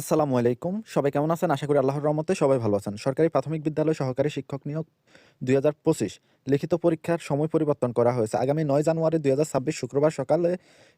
আসসালামু আলাইকুম। সবাই কেমন আছেন? আশা করি আল্লাহর রহমতে সবাই ভালো আছেন। সরকারি প্রাথমিক বিদ্যালয় সহকারী শিক্ষক নিয়োগ দুই হাজার পঁচিশ। লিখিত পরীক্ষার সময় পরিবর্তন করা হয়েছে। আগামী নয় জানুয়ারি দুই হাজার ছাব্বিশ শুক্রবার সকালে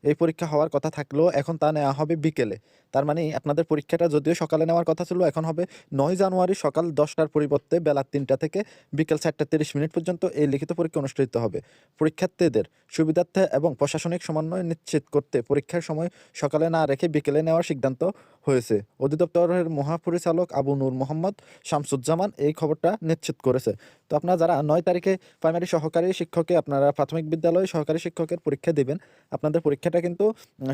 এই পরীক্ষা হওয়ার কথা থাকলেও এখন তা নেওয়া হবে বিকেলে। তার মানে আপনাদের পরীক্ষাটা যদিও সকালে নেওয়ার কথা ছিল, এখন হবে নয় জানুয়ারি সকাল দশটার পরিবর্তে বেলা তিনটা থেকে বিকেল চারটা তিরিশ মিনিট পর্যন্ত এই লিখিত পরীক্ষা অনুষ্ঠিত হবে। পরীক্ষার্থীদের সুবিধার্থে এবং প্রশাসনিক সমন্বয় নিশ্চিত করতে পরীক্ষার সময় সকালে না রেখে বিকেলে নেওয়ার সিদ্ধান্ত হয়েছে। অধিদপ্তরের মহাপরিচালক আবু নূর মোহাম্মদ শামসুজ্জামান এই খবরটা নিশ্চিত করেছে। তো আপনারা যারা নয় তারিখে প্রাইমারি সহকারী শিক্ষকে আপনারা প্রাথমিক বিদ্যালয়ে সহকারী শিক্ষকের পরীক্ষা দিবেন। আপনাদের পরীক্ষাটা কিন্তু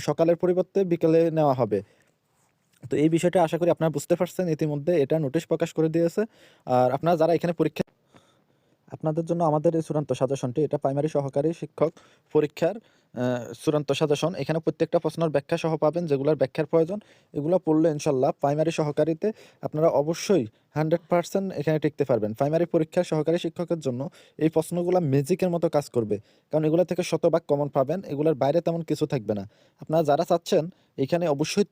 সকালের পরিবর্তে বিকেলে নেওয়া হবে। তো এই বিষয়টা আশা করি আপনারা বুঝতে পারছেন। ইতিমধ্যে এটা নোটিশ প্রকাশ করে দিয়েছে। আর আপনারা যারা এখানে পরীক্ষা আপনাদের জন্য আমাদের এই চূড়ান্ত সাজেশনটি, এটা প্রাইমারি সহকারী শিক্ষক পরীক্ষার চূড়ান্ত সাজেশন। এখানে প্রত্যেকটা প্রশ্নের ব্যাখ্যা সহ পাবেন, যেগুলোর ব্যাখ্যার প্রয়োজন, এগুলো পড়লে ইনশাল্লাহ প্রাইমারি সহকারীতে আপনারা অবশ্যই হান্ড্রেড পার্সেন্ট এখানে টিকতে পারবেন। প্রাইমারি পরীক্ষার সহকারী শিক্ষকের জন্য এই প্রশ্নগুলো ম্যাজিকের মতো কাজ করবে। কারণ এগুলো থেকে শতভাগ কমন পাবেন, এগুলোর বাইরে তেমন কিছু থাকবে না। আপনারা যারা চাচ্ছেন, এখানে অবশ্যই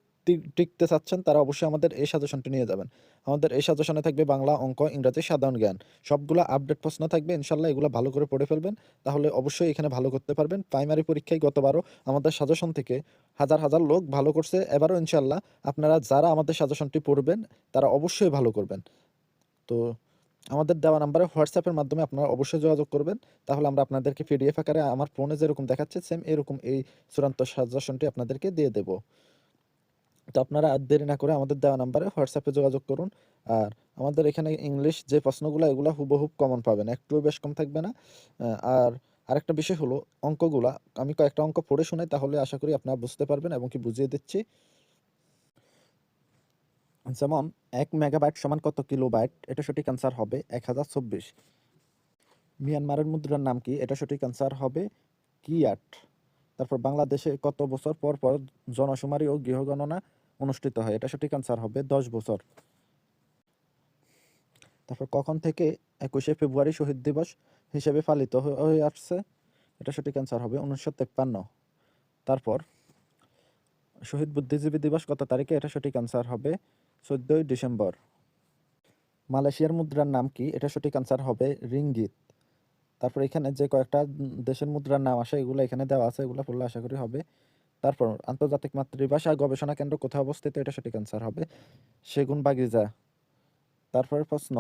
টিকতে চাচ্ছেন, তারা অবশ্যই আমাদের এই সাজেশনটি নিয়ে যাবেন। আমাদের এই সাজেশনে থাকবে বাংলা, অঙ্ক, ইংরাজি, সাধারণ জ্ঞান। সবগুলো আপডেট প্রশ্ন থাকবে ইনশাল্লাহ এগুলো ভালো করে পড়ে ফেলবেন। তাহলে অবশ্যই এখানে ভালো করতে পারবেন। প্রাইমারি পরীক্ষায় গতবারও আমাদের সাজেশন থেকে হাজার হাজার লোক ভালো করছে। এবারও ইনশাল্লাহ আপনারা যারা আমাদের সাজেশনটি পড়বেন, তারা অবশ্যই ভালো করবেন। তো আমাদের দেওয়া নাম্বারে হোয়াটসঅ্যাপের মাধ্যমে আপনারা অবশ্যই যোগাযোগ করবেন। তাহলে আমরা আপনাদেরকে পিডিএফ আকারে আমার ফোনে যেরকম দেখাচ্ছে সেম এরকম এই চূড়ান্ত সাজেশনটি আপনাদেরকে দিয়ে দেবো। তো আপনারা আর দেরি না করে আমাদের দেওয়া নাম্বারে হোয়াটসঅ্যাপে যোগাযোগ করুন। আর আমাদের এখানে ইংলিশ যে প্রশ্নগুলো, এগুলো হুবহুব কমন পাবেন, একটুও বেশ কম থাকবে না। আর আরেকটা বিষয় হলো অঙ্কগুলা, আমি কয়েকটা অঙ্ক পড়ে শোনাই তাহলে আশা করি আপনারা বুঝতে পারবেন এবং কি বুঝিয়ে দিচ্ছি। যেমন, এক মেগাবাইট সমান কত কিলোবাইট এটা সঠিক অ্যান্সার হবে এক হাজার চব্বিশ। মিয়ানমারের মুদ্রার নাম কি? এটা সঠিক অ্যান্সার হবে কিয়াট। তারপর বাংলাদেশে কত বছর পর পর জনশুমারি ও গৃহগণনা অনুষ্ঠিত হয়? এটা সঠিক অ্যান্সার হবে দশ বছর। তারপর কখন থেকে একুশে ফেব্রুয়ারি শহীদ দিবস হিসেবে পালিত হয়ে হয়ে আসছে? এটা সঠিক অ্যান্সার হবে উনিশশো তেপ্পান্ন। তারপর শহীদ বুদ্ধিজীবী দিবস কত তারিখে? এটা সঠিক অ্যান্সার হবে চোদ্দোই ডিসেম্বর। মালয়েশিয়ার মুদ্রার নাম কি? এটা সঠিক অ্যান্সার হবে রিঙ্গিত। তারপর এখানে যে কয়েকটা দেশের মুদ্রার নাম আসে, এগুলো এখানে দেওয়া আছে, এগুলো পড়লে আশা করি হবে। তারপর আন্তর্জাতিক মাতৃভাষা গবেষণা কেন্দ্র কোথায় অবস্থিত, এটা সঠিক অ্যান্সার হবে। সেগুন বাগিজা। তারপরে প্রশ্ন,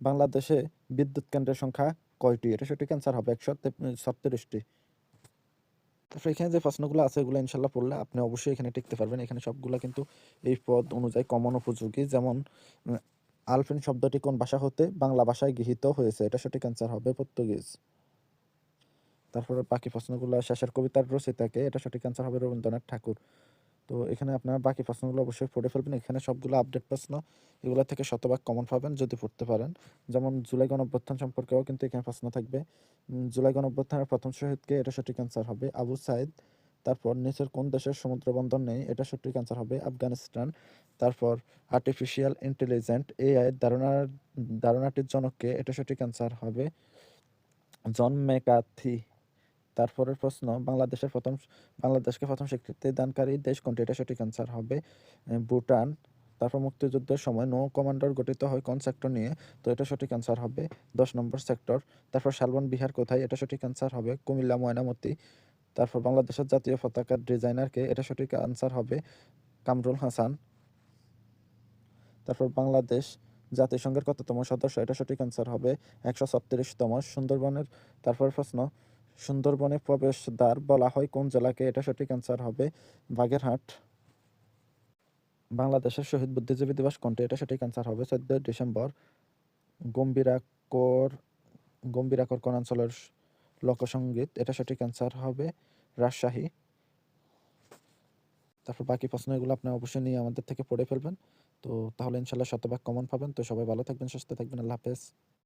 বাংলাদেশে বিদ্যুৎ কেন্দ্রের সংখ্যা কয়টি? এটা সঠিক অ্যান্সার হবে, একশো সত্তরিশটি তারপর এখানে যে প্রশ্নগুলো আছে, এগুলো ইনশাল্লাহ পড়লে আপনি অবশ্যই এখানে টিকতে পারবেন। এখানে সবগুলো কিন্তু এই পদ অনুযায়ী কমন উপযোগী। যেমন আলফিন শব্দটি কোন ভাষা হতে বাংলা ভাষায় গৃহীত হয়েছে? এটা সঠিক অ্যান্সার হবে পর্তুগিজ। তারপরে বাকি প্রশ্নগুলো শেষের কবিতার রচিতাকে, এটা সঠিক অ্যান্সার হবে রবীন্দ্রনাথ ঠাকুর। তো এখানে আপনারা বাকি প্রশ্নগুলো অবশ্যই পড়ে ফেলবেন। এখানে সবগুলো আপডেট প্রশ্ন, এগুলো থেকে শতভাগ কমন পাবেন যদি পড়তে পারেন। যেমন, জুলাই গণঅভ্যুত্থান সম্পর্কেও কিন্তু এখানে প্রশ্ন থাকবে। জুলাই গণঅভ্যুত্থানের প্রথম শহীদকে এটা সঠিক অ্যান্সার হবে আবু সাইদ। তারপর নিচের কোন দেশের সমুদ্র বন্দর নেই, এটা সঠিক অ্যান্সার হবে আফগানিস্তান। তারপর আর্টিফিশিয়াল ইন্টেলিজেন্ট এআই ধারণা ধারণাটির জনককে এটা সঠিক অ্যান্সার হবে জন ম্যাকাথি। তারপরের প্রশ্ন, বাংলাদেশের প্রথম, বাংলাদেশকে প্রথম স্বীকৃতি দানকারী দেশ কোনটি, এটা সঠিক অ্যান্সার হবে ভুটান। তারপর মুক্তিযুদ্ধের সময় নৌ কমান্ডার গঠিত হয় কোন সেক্টর নিয়ে, তো এটা সঠিক অ্যান্সার হবে দশ নম্বর সেক্টর তারপর শালবন বিহার কোথায়, এটা সঠিক অ্যান্সার হবে কুমিল্লা, ময়নামতি। তারপর বাংলাদেশের জাতীয় পতাকার ডিজাইনারকে এটা সঠিক আনসার হবে কামরুল হাসান। তারপর বাংলাদেশ জাতিসংঘের কততম সদস্য, এটা সঠিক আনসার হবে একশো ছত্রিশতম সুন্দরবনের। তারপর প্রশ্ন, সুন্দরবনে প্রবেশদ্বার বলা হয় কোন জেলাকে, এটা সঠিক আনসার হবে বাগেরহাট। বাংলাদেশের শহীদ বুদ্ধিজীবী দিবস কোনটি, এটা সঠিক আনসার হবে চোদ্দই ডিসেম্বর। গম্ভীরাকর গম্ভীরাকর কোন অঞ্চলের লোকসঙ্গীত এটা সঠিক অ্যান্সার হবে রাজশাহী। তারপর বাকি প্রশ্ন এগুলো আপনি অবশ্যই নিয়ে আমাদের থেকে পড়ে ফেলবেন। তো তাহলে ইনশাল্লাহ শতভাগ কমন পাবেন। তো সবাই ভালো থাকবেন, সুস্থ থাকবেন, আল্লাহ হাফেজ।